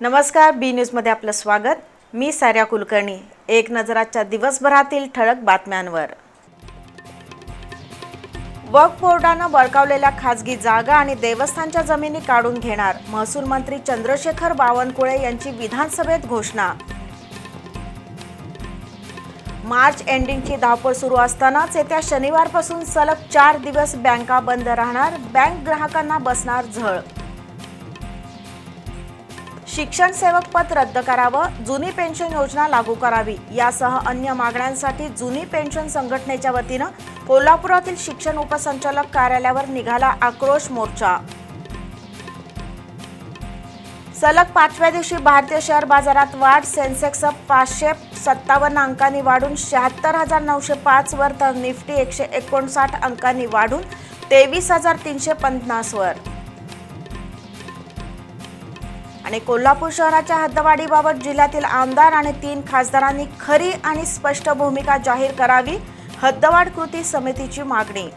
नमस्कार बी न्यूजमध्ये आपलं स्वागत. मी साऱ्या कुलकर्णी. एक नजराच्या दिवसभरातील ठळक बातम्यांवर. वक्फ बोर्डानं बळकावलेल्या खाजगी जागा आणि देवस्थानच्या जमिनी काढून घेणार महसूल मंत्री चंद्रशेखर बावनकुळे यांची विधानसभेत घोषणा. मार्च एंडिंगची धावपळ सुरू असतानाच येत्या शनिवारपासून सलग चार दिवस बँका बंद राहणार बँक ग्राहकांना बसणार झळ. शिक्षण सेवक पद रद्द करावं जुनी पेन्शन योजना लागू करावी. यासह अन्य मागण्यांसाठी जुनी पेन्शन संघटनेच्या वतीनं कोल्हापुरातील शिक्षण उपसंचालक कार्यालयावर निघाला आक्रोश मोर्चा. सलग पाचव्या दिवशी भारतीय शेअर बाजारात वाढ सेन्सेक्स पाचशे सत्तावन्न अंकांनी वाढून शहात्तर हजार नऊशे पाच वर तर निफ्टी एकशे एकोणसाठ अंकांनी वाढून तेवीस हजार तीनशे पन्नासवर आणि कोल्हापूर शहराच्या हद्दवाढीबाबत जिल्ह्यातील आमदार आणि तीन खासदारांनी खरी आणि स्पष्ट भूमिका जाहीर करावी हद्दवाढ कृती समितीची मागणी.